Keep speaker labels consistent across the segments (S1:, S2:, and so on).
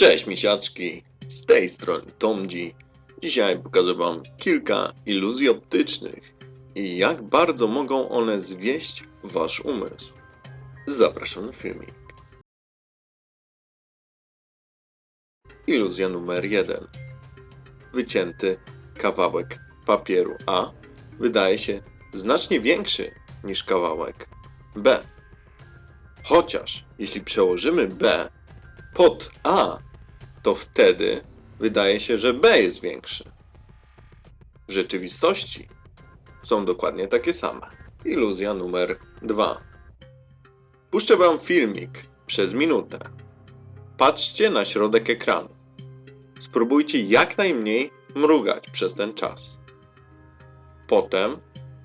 S1: Cześć misiaczki, z tej strony Tomdzi. Dzisiaj pokażę wam kilka iluzji optycznych i jak bardzo mogą one zwieść wasz umysł. Zapraszam na filmik. Iluzja numer 1. Wycięty kawałek papieru A wydaje się znacznie większy niż kawałek B. Chociaż jeśli przełożymy B pod A, to wtedy wydaje się, że B jest większy. W rzeczywistości są dokładnie takie same. Iluzja numer 2. Puszczę wam filmik przez minutę. Patrzcie na środek ekranu. Spróbujcie jak najmniej mrugać przez ten czas. Potem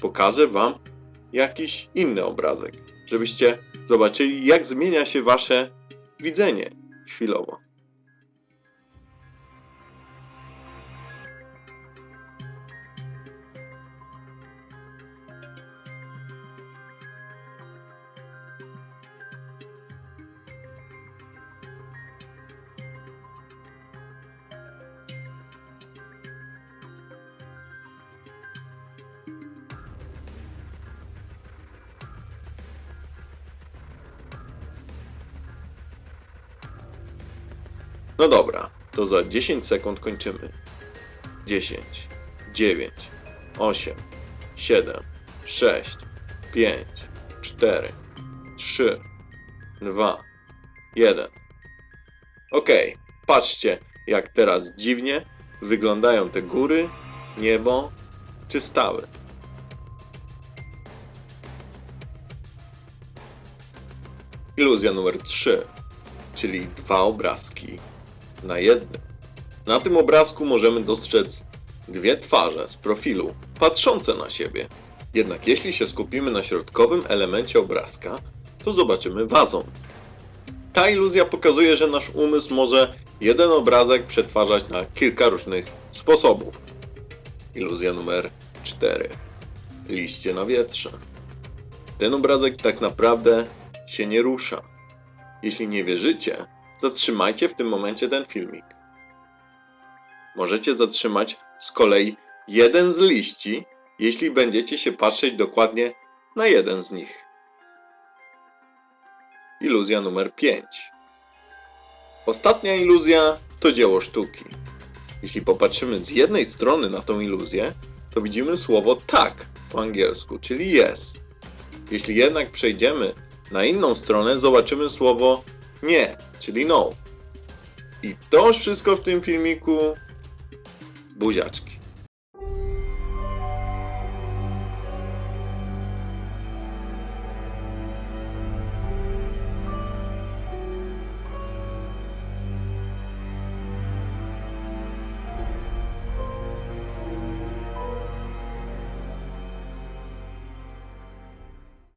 S1: pokażę wam jakiś inny obrazek, żebyście zobaczyli jak zmienia się wasze widzenie chwilowo. No dobra, to za 10 sekund kończymy. 10, 9, 8, 7, 6, 5, 4, 3, 2, 1. Okej, patrzcie jak teraz dziwnie wyglądają te góry, niebo czy stały. Iluzja numer 3, czyli dwa obrazki na jednym. Na tym obrazku możemy dostrzec dwie twarze z profilu, patrzące na siebie. Jednak jeśli się skupimy na środkowym elemencie obrazka, to zobaczymy wazon. Ta iluzja pokazuje, że nasz umysł może jeden obrazek przetwarzać na kilka różnych sposobów. Iluzja numer 4. Liście na wietrze. Ten obrazek tak naprawdę się nie rusza. Jeśli nie wierzycie, zatrzymajcie w tym momencie ten filmik. Możecie zatrzymać z kolei jeden z liści, jeśli będziecie się patrzeć dokładnie na jeden z nich. Iluzja numer 5. Ostatnia iluzja to dzieło sztuki. Jeśli popatrzymy z jednej strony na tą iluzję, to widzimy słowo tak po angielsku, czyli yes. Jeśli jednak przejdziemy na inną stronę, zobaczymy słowo nie, czyli no. I to wszystko w tym filmiku. Buziaczki.